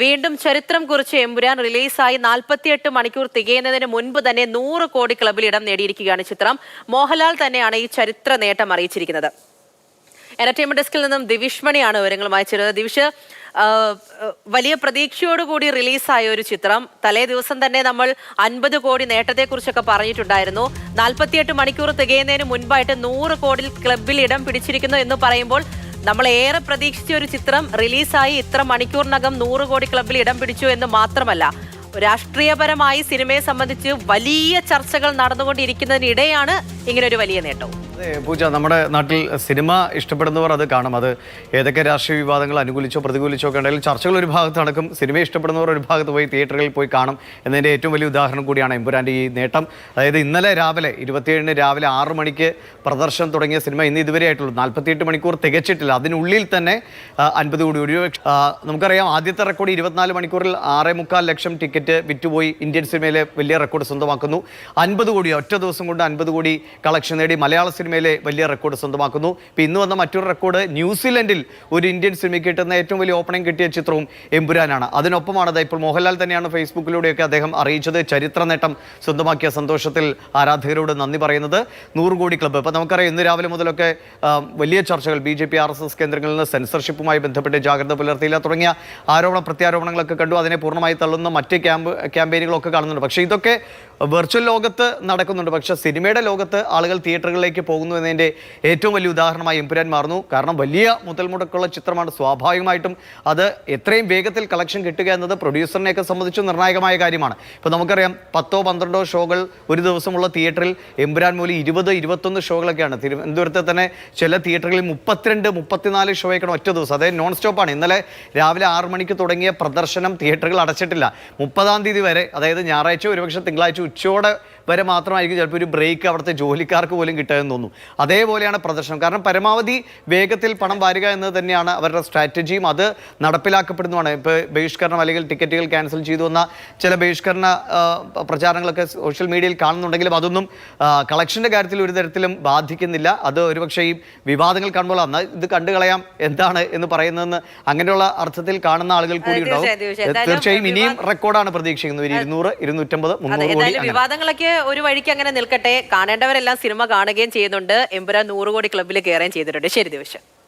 വീണ്ടും ചരിത്രം കുറിച്ച് എമ്പുരാൻ റിലീസായി നാൽപ്പത്തിയെട്ട് മണിക്കൂർ തികയുന്നതിന് മുൻപ് തന്നെ നൂറ് കോടി ക്ലബിൽ ഇടം നേടിയിരിക്കുകയാണ് ചിത്രം. മോഹൻലാൽ തന്നെയാണ് ഈ ചരിത്ര നേട്ടം അറിയിച്ചിരിക്കുന്നത്. എന്റർടൈൻമെന്റ് ഡെസ്കിൽ നിന്നും ദിവിഷ് മണിയാണ് വിവരങ്ങളുമായി ചേരുന്നത്. ദിവിഷ് വലിയ പ്രതീക്ഷയോടുകൂടി റിലീസായ ഒരു ചിത്രം. തലേ ദിവസം തന്നെ നമ്മൾ അൻപത് കോടി നേട്ടത്തെക്കുറിച്ചൊക്കെ പറഞ്ഞിട്ടുണ്ടായിരുന്നു. നാൽപ്പത്തിയെട്ട് മണിക്കൂർ തികയുന്നതിന് മുൻപായിട്ട് നൂറ് കോടി ക്ലബിൽ ഇടം പിടിച്ചിരിക്കുന്നു എന്ന് പറയുമ്പോൾ നമ്മൾ ഏറെ പ്രതീക്ഷിച്ച ഒരു ചിത്രം റിലീസായി ഇത്ര മണിക്കൂറിനകം നൂറ് കോടി ക്ലബിൽ ഇടം പിടിച്ചു എന്ന് മാത്രമല്ല രാഷ്ട്രീയപരമായി സിനിമയെ സംബന്ധിച്ച് വലിയ ചർച്ചകൾ നടന്നുകൊണ്ടിരിക്കുന്നതിനിടെയാണ് ഇങ്ങനൊരു വലിയ നേട്ടവും. പൂജ നമ്മുടെ നാട്ടിൽ സിനിമ ഇഷ്ടപ്പെടുന്നവർ അത് കാണും. അത് ഏതൊക്കെ രാഷ്ട്രീയ വിവാദങ്ങൾ അനുകൂലിച്ചോ പ്രതികൂലിച്ചോ ഒക്കെ ഉണ്ടെങ്കിലും ചർച്ചകൾ ഒരു ഭാഗത്ത് നടക്കും സിനിമ ഇഷ്ടപ്പെടുന്നവർ ഒരു ഭാഗത്ത് പോയി തിയേറ്ററുകളിൽ പോയി കാണും എന്നതിന്റെ ഏറ്റവും വലിയ ഉദാഹരണം കൂടിയാണ് എമ്പുരാന്റെ ഈ നേട്ടം. അതായത് ഇന്നലെ രാവിലെ ഇരുപത്തിയേഴിന് രാവിലെ ആറ് മണിക്ക് പ്രദർശനം തുടങ്ങിയ സിനിമ ഇന്ന് ഇതുവരെ ആയിട്ടുള്ളൂ. നാൽപ്പത്തിയെട്ട് മണിക്കൂർ തികച്ചിട്ടില്ല. അതിനുള്ളിൽ തന്നെ അൻപത് കോടി ഒരു നമുക്കറിയാം ആദ്യത്തെ റെക്കോർഡ് ഇരുപത്തിനാല് മണിക്കൂറിൽ ആറേ മുക്കാൽ ലക്ഷം ടിക്കറ്റ് വിറ്റുപോയി ഇന്ത്യൻ സിനിമയിലെ വലിയ റെക്കോർഡ് സ്വന്തമാക്കുന്നു. അൻപത് കോടി ഒറ്റ ദിവസം കൊണ്ട് അൻപത് കോടി കളക്ഷൻ നേടി മലയാള സിനിമയിലെ വലിയ റെക്കോർഡ് സ്വന്തമാക്കുന്നു. ഇപ്പം ഇന്ന് വന്ന മറ്റൊരു റെക്കോർഡ് ന്യൂസിലൻഡിൽ ഒരു ഇന്ത്യൻ സിനിമയ്ക്ക് കിട്ടുന്ന ഏറ്റവും വലിയ ഓപ്പണിംഗ് കിട്ടിയ ചിത്രവും എമ്പുരാനാണ്. അതിനൊപ്പമാണ് ദാ ഇപ്പോൾ മോഹൻലാൽ തന്നെയാണ് ഫേസ്ബുക്കിലൂടെയൊക്കെ അദ്ദേഹം അറിയിച്ചത് ചരിത്ര നേട്ടം സ്വന്തമാക്കിയ സന്തോഷത്തിൽ ആരാധകരോട് നന്ദി പറയുന്നത്. നൂറ് കോടി ക്ലബ്ബ്. ഇപ്പം നമുക്കറിയാം ഇന്ന് രാവിലെ മുതലൊക്കെ വലിയ ചർച്ചകൾ B J P R S S കേന്ദ്രങ്ങളിൽ നിന്ന് സെൻസർഷിപ്പുമായി ബന്ധപ്പെട്ട് ജാഗ്രത പുലർത്തിയില്ല. തുടങ്ങിയ ആരോപണ പ്രത്യാരോപണങ്ങളൊക്കെ കണ്ടു. അതിനെ പൂർണമായി തള്ളുന്ന മറ്റ് ക്യാമ്പ് ക്യാമ്പയിനുകളൊക്കെ കാണുന്നുണ്ട്. പക്ഷേ ഇതൊക്കെ വെർച്വൽ ലോകത്ത് നടക്കുന്നുണ്ട്. പക്ഷെ സിനിമയുടെ ലോകത്ത് ആളുകൾ തിയേറ്ററുകളിലേക്ക് പോകുന്നു എന്നതിന്റെ ഏറ്റവും വലിയ ഉദാഹരണമായി എംപുരാൻ മാറുന്നു. കാരണം വലിയ മുതൽ മുടക്കുള്ള ചിത്രമാണ്. സ്വാഭാവികമായിട്ടും അത് എത്രയും വേഗത്തിൽ കളക്ഷൻ കിട്ടുക എന്നത് പ്രൊഡ്യൂസറിനെയൊക്കെ സംബന്ധിച്ച് നിർണായകമായ കാര്യമാണ്. ഇപ്പോൾ നമുക്കറിയാം പത്തോ പന്ത്രണ്ടോ ഷോകൾ ഒരു ദിവസമുള്ള തിയേറ്ററിൽ എംപുരാൻ മൂലം ഇരുപത് ഇരുപത്തൊന്ന് ഷോകളൊക്കെയാണ്. തിരുവനന്തപുരത്തെ തന്നെ ചില തിയേറ്ററുകളിൽ മുപ്പത്തിരണ്ട് മുപ്പത്തിനാല് ഷോയൊക്കെയാണ് ഒറ്റ ദിവസം. അതായത് നോൺ സ്റ്റോപ്പാണ് ഇന്നലെ രാവിലെ ആറ് മണിക്ക് തുടങ്ങിയ പ്രദർശനം തിയേറ്ററുകൾ അടച്ചിട്ടില്ല. മുപ്പതാം തീയതി വരെ അതായത് ഞായറാഴ്ച ഒരുപക്ഷെ തിങ്കളാഴ്ച ഉച്ചയോടെ വരെ മാത്രമായിരിക്കും ചിലപ്പോൾ ഒരു ബ്രേക്ക് അവിടുത്തെ ജോലിക്കാർക്ക് പോലും കിട്ടുകയെന്ന് തോന്നുന്നു. അതേപോലെയാണ് പ്രദർശനം. കാരണം പരമാവധി വേഗത്തിൽ പണം വാരുക എന്നത് തന്നെയാണ് അവരുടെ സ്ട്രാറ്റജിയും അത് നടപ്പിലാക്കപ്പെടുന്നതാണ് ഇപ്പോൾ ബഹിഷ്കരണം അല്ലെങ്കിൽ ടിക്കറ്റുകൾ ക്യാൻസൽ ചെയ്തു വന്ന ചില ബഹിഷ്കരണ പ്രചാരണങ്ങളൊക്കെ സോഷ്യൽ മീഡിയയിൽ കാണുന്നുണ്ടെങ്കിലും അതൊന്നും കളക്ഷന്റെ കാര്യത്തിൽ ഒരു തരത്തിലും ബാധിക്കുന്നില്ല. അത് ഒരുപക്ഷെ ഈ വിവാദങ്ങൾ കാണുമ്പോൾ അന്ന് ഇത് കണ്ടു കളയാം എന്താണ് എന്ന് പറയുന്നതെന്ന് അങ്ങനെയുള്ള അർത്ഥത്തിൽ കാണുന്ന ആളുകൾ കൂടി ഉണ്ടാവും. തീർച്ചയായും, ഇനിയും റെക്കോർഡാണ് പ്രതീക്ഷിക്കുന്നത്. ഒരു ഇരുന്നൂറ് ഇരുന്നൂറ്റമ്പത് മുന്നൂറ് കോടി വിവാദങ്ങളൊക്കെ ഒരു വഴിക്ക് അങ്ങനെ നിൽക്കട്ടെ. കാണേണ്ടവരെല്ലാം സിനിമ കാണുകയും ചെയ്യുന്നുണ്ട്. എമ്പുരാൻ നൂറ് കോടി ക്ലബിൽ കയറുകയും ചെയ്തിട്ടുണ്ട്. ശരി ദിവസം